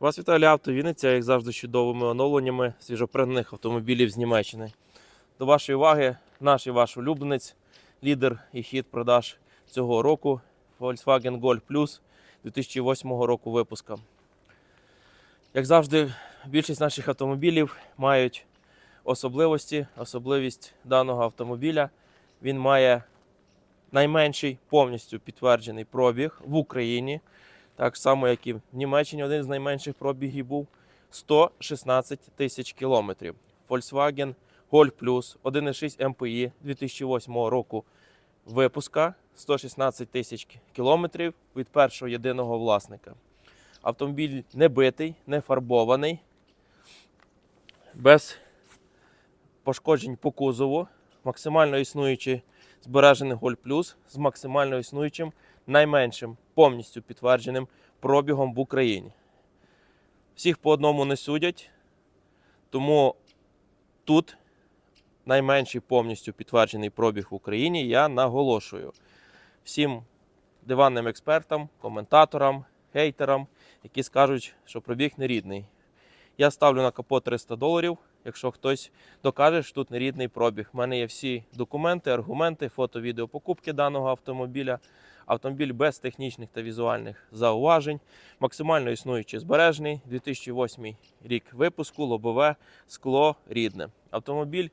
Вас вітає авто Вінниця, як завжди, з чудовими оновленнями свіжопригнаних автомобілів з Німеччини. До вашої уваги наш і ваш улюбленець, лідер і хід продаж цього року Volkswagen Golf Plus 2008 року випуска. Як завжди, більшість наших автомобілів мають особливості. Особливість даного автомобіля він має найменший повністю підтверджений пробіг в Україні. Так само, як і в Німеччині, один з найменших пробігів був 116 тисяч кілометрів. Volkswagen Golf Plus 1,6 MPI 2008 року випуска 116 тисяч кілометрів від першого єдиного власника. Автомобіль не битий, не фарбований, без пошкоджень по кузову, максимально існуючий збережений Golf Plus з максимально існуючим найменшим повністю підтвердженим пробігом в Україні. Всіх по одному не судять, тому тут найменший повністю підтверджений пробіг в Україні я наголошую всім диванним експертам, коментаторам, хейтерам, які скажуть, що пробіг нерідний. Я ставлю на капот 300 доларів, якщо хтось докаже, що тут нерідний пробіг. У мене є всі документи, аргументи, фото, відео покупки даного автомобіля. Автомобіль без технічних та візуальних зауважень, максимально існуючий збережений, 2008 рік випуску, лобове скло рідне. Автомобіль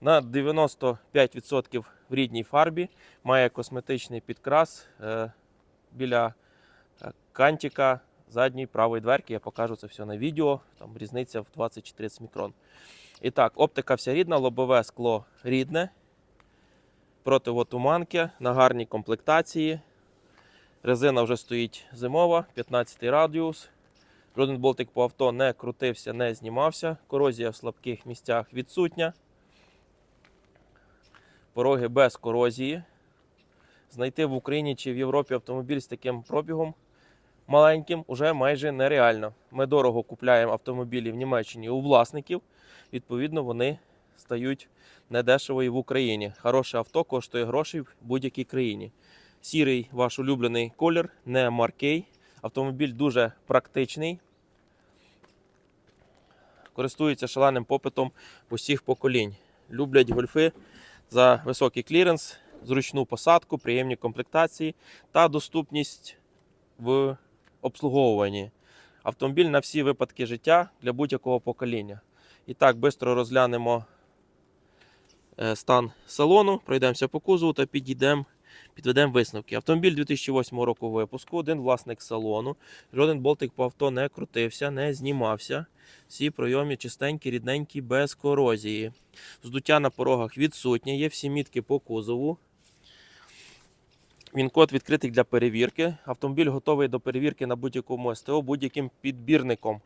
на 95% в рідній фарбі, має косметичний підкрас е, біля е, кантика задньої правої дверки. Я покажу це все на відео. Там різниця в 20 чи 30 мікрон. І так, оптика вся рідна, лобове скло рідне. Противотуманки на гарній комплектації. Резина вже стоїть зимова, 15 радіус. Жоден болтик по авто не крутився, не знімався. Корозія в слабких місцях відсутня. Пороги без корозії. Знайти в Україні чи в Європі автомобіль з таким пробігом маленьким уже майже нереально. Ми дорого купляємо автомобілі в Німеччині у власників. Відповідно, вони стають недешево і в Україні. Хороше авто коштує грошей в будь-якій країні. Сірий ваш улюблений колір, не маркей. Автомобіль дуже практичний. Користується шаленим попитом усіх поколінь. Люблять гольфи за високий кліренс, зручну посадку, приємні комплектації та доступність в обслуговуванні. Автомобіль на всі випадки життя для будь-якого покоління. І так, швидко розглянемо е, стан салону, пройдемося по кузову та підійдемо, підведемо висновки. Автомобіль 2008 року випуску, один власник салону. Жоден болтик по авто не крутився, не знімався. Всі пройоми чистенькі, рідненькі, без корозії. Здуття на порогах відсутнє, є всі мітки по кузову. Він код відкритий для перевірки. Автомобіль готовий до перевірки на будь-якому СТО будь-яким підбірником.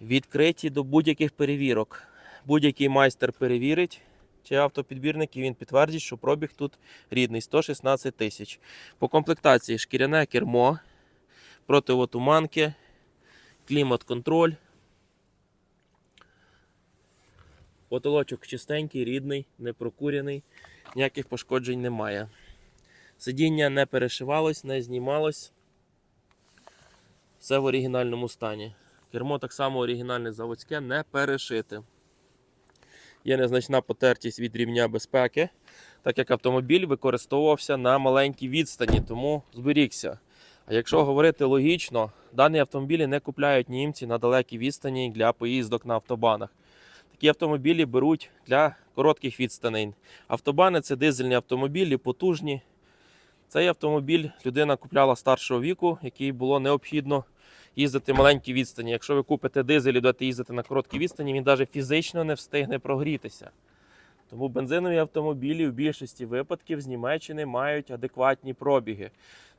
Відкриті до будь-яких перевірок. Будь-який майстер перевірить чи автопідбірник, і він підтвердить, що пробіг тут рідний 116 тисяч. По комплектації шкіряне кермо, противотуманки, клімат-контроль. Потолочок чистенький, рідний, не прокурений, ніяких пошкоджень немає. Сидіння не перешивалось, не знімалось. Все в оригінальному стані. Кермо так само оригінальне заводське, не перешите. Є незначна потертість від рівня безпеки, так як автомобіль використовувався на маленькій відстані, тому зберігся. А якщо говорити логічно, дані автомобілі не купляють німці на далекій відстані для поїздок на автобанах. Такі автомобілі беруть для коротких відстаней. Автобани це дизельні автомобілі, потужні. Цей автомобіль людина купляла старшого віку, який було необхідно їздити маленькі відстані. Якщо ви купите дизель і будете їздити на короткі відстані, він навіть фізично не встигне прогрітися. Тому бензинові автомобілі в більшості випадків з Німеччини мають адекватні пробіги.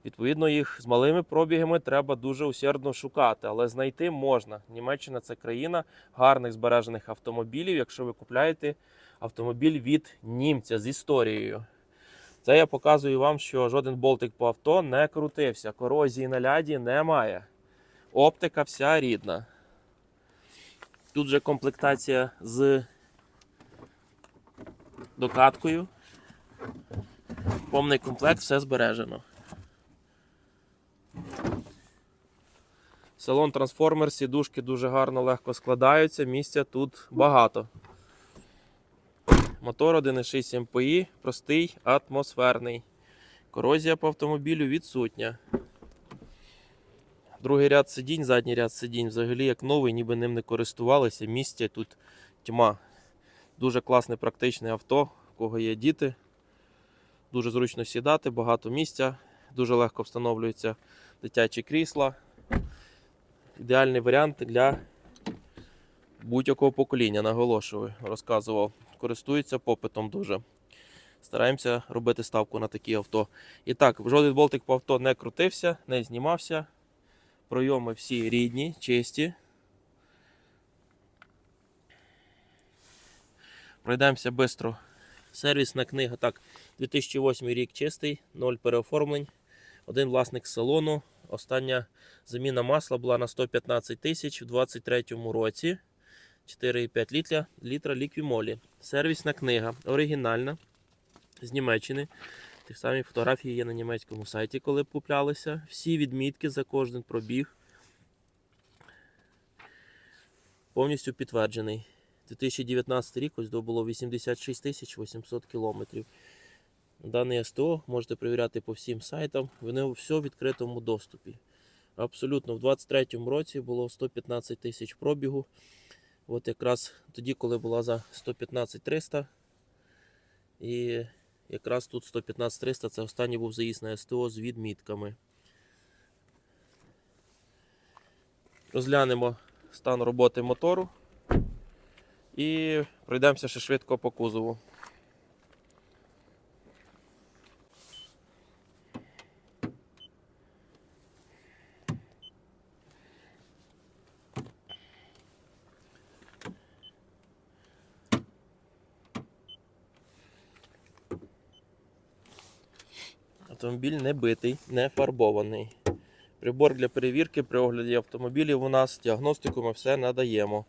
Відповідно, їх з малими пробігами треба дуже усердно шукати, але знайти можна. Німеччина це країна гарних збережених автомобілів, якщо ви купляєте автомобіль від німця з історією. Це я показую вам, що жоден болтик по авто не крутився, корозії на ляді немає. Оптика вся рідна. Тут же комплектація з докаткою. Повний комплект, все збережено. Салон трансформер, сідушки дуже гарно легко складаються, місця тут багато. Мотор 1.6 МПІ, простий, атмосферний. Корозія по автомобілю відсутня. Другий ряд сидінь, задній ряд сидінь взагалі як новий, ніби ним не користувалися. Місця тут тьма. Дуже класне практичне авто, у кого є діти. Дуже зручно сідати, багато місця, дуже легко встановлюються дитячі крісла. Ідеальний варіант для будь-якого покоління, наголошую, розказував. Користується попитом дуже. Стараємося робити ставку на такі авто. І так, жоден болтик по авто не крутився, не знімався. Пройоми всі рідні, чисті. Пройдемося швидко. Сервісна книга. Так, 2008 рік чистий, 0 переоформлень. Один власник салону. Остання заміна масла була на 115 тисяч у 2023 році. 4,5 літра, літра ліквімолі. Сервісна книга. Оригінальна. З Німеччини. Ті самі фотографії є на німецькому сайті, коли б куплялися. Всі відмітки за кожен пробіг. Повністю підтверджений. 2019 рік ось було 86 тисяч 800 кілометрів. Даний СТО можете перевіряти по всім сайтам. Вони все в відкритому доступі. Абсолютно, в 2023 році було 115 тисяч пробігу. От якраз тоді, коли була за 115 300. І якраз тут 115 300 це останній був заїзд на СТО з відмітками. Розглянемо стан роботи мотору. І пройдемося ще швидко по кузову. Автомобіль не битий, не фарбований. Прибор для перевірки при огляді автомобілів у нас діагностику ми все надаємо.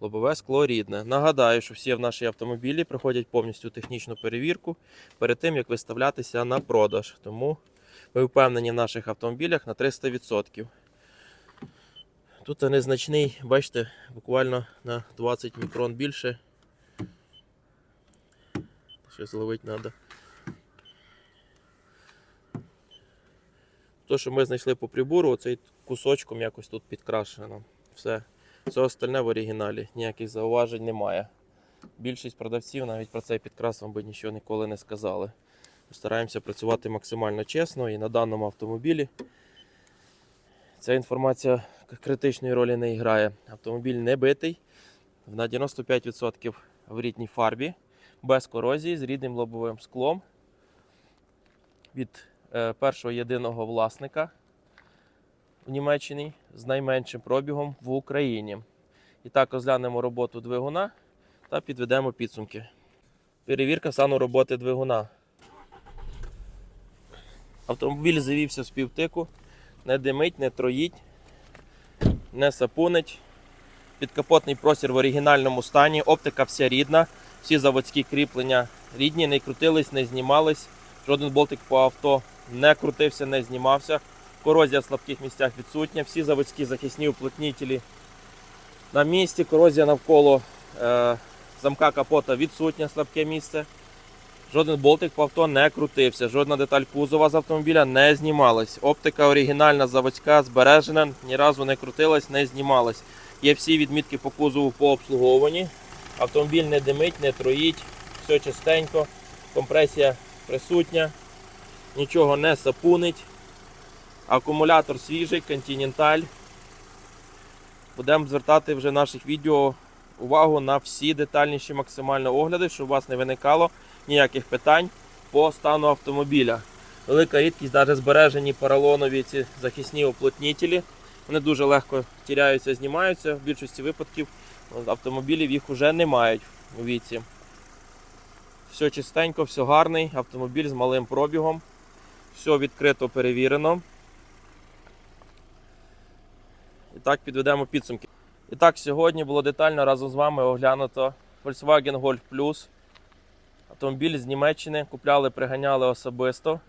Лобове скло рідне. Нагадаю, що всі в наші автомобілі проходять повністю технічну перевірку перед тим, як виставлятися на продаж. Тому ми впевнені в наших автомобілях на 300%. Тут незначний, бачите, буквально на 20 мікрон більше. Ще зловити треба. То, що ми знайшли по прибору, оцей кусочком якось тут підкрашено. Все. Все остальне в оригіналі, ніяких зауважень немає. Більшість продавців навіть про цей підкрас вам би нічого ніколи не сказали. Стараємося працювати максимально чесно і на даному автомобілі ця інформація критичної ролі не грає. Автомобіль не битий, на 95% в рідній фарбі, без корозії, з рідним лобовим склом від першого єдиного власника в Німеччині з найменшим пробігом в Україні. І так розглянемо роботу двигуна та підведемо підсумки. Перевірка стану роботи двигуна. Автомобіль завівся з півтику, не димить, не троїть, не сапунить. Підкапотний простір в оригінальному стані, оптика вся рідна, всі заводські кріплення рідні, не крутились, не знімались. Жоден болтик по авто не крутився, не знімався. Корозія в слабких місцях відсутня. Всі заводські захисні уплотнітелі на місці. Корозія навколо е, замка капота відсутня, слабке місце. Жоден болтик по авто не крутився, жодна деталь кузова з автомобіля не знімалась. Оптика оригінальна, заводська, збережена, ні разу не крутилась, не знімалась. Є всі відмітки по кузову по обслуговуванні. Автомобіль не димить, не троїть, все чистенько, компресія присутня, нічого не сапунить. Акумулятор свіжий, континенталь. Будемо звертати вже наших відео увагу на всі детальніші максимально огляди, щоб у вас не виникало ніяких питань по стану автомобіля. Велика рідкість, навіть збережені поролонові ці захисні уплотнітелі. Вони дуже легко тіряються, знімаються. В більшості випадків автомобілів їх вже не мають у віці. Все чистенько, все гарний, автомобіль з малим пробігом. Все відкрито перевірено. І так підведемо підсумки. І так, сьогодні було детально разом з вами оглянуто Volkswagen Golf Plus. Автомобіль з Німеччини купляли, приганяли особисто.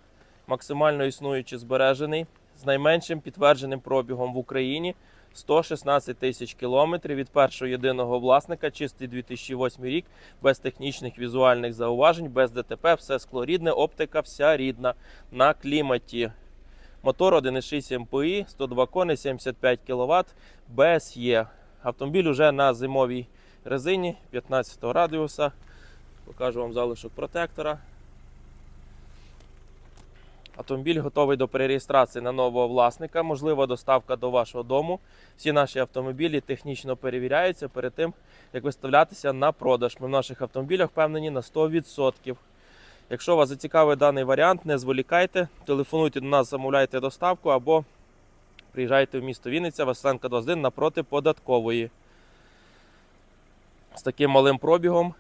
Максимально існуючи збережений. з найменшим підтвердженим пробігом в Україні 116 тисяч кілометрів від першого єдиного власника, чистий 2008 рік, без технічних візуальних зауважень, без ДТП, все скло рідне, оптика вся рідна на кліматі. Мотор 1,6 МПІ, 102 кони, 75 кВт, без Є. Автомобіль уже на зимовій резині 15 радіуса. Покажу вам залишок протектора. Автомобіль готовий до перереєстрації на нового власника. Можлива доставка до вашого дому. Всі наші автомобілі технічно перевіряються перед тим, як виставлятися на продаж. Ми в наших автомобілях впевнені на 100%. Якщо вас зацікавить даний варіант, не зволікайте, телефонуйте до нас, замовляйте доставку або приїжджайте в місто Вінниця, Василенка 21 напроти податкової. З таким малим пробігом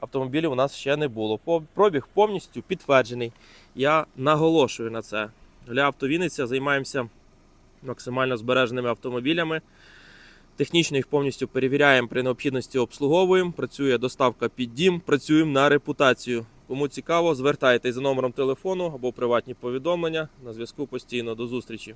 автомобілів у нас ще не було. Пробіг повністю підтверджений. Я наголошую на це. Для Автовінниця займаємося максимально збереженими автомобілями. Технічно їх повністю перевіряємо при необхідності обслуговуємо. Працює доставка під дім, працюємо на репутацію. Кому цікаво, звертайтесь за номером телефону або приватні повідомлення. На зв'язку постійно. До зустрічі.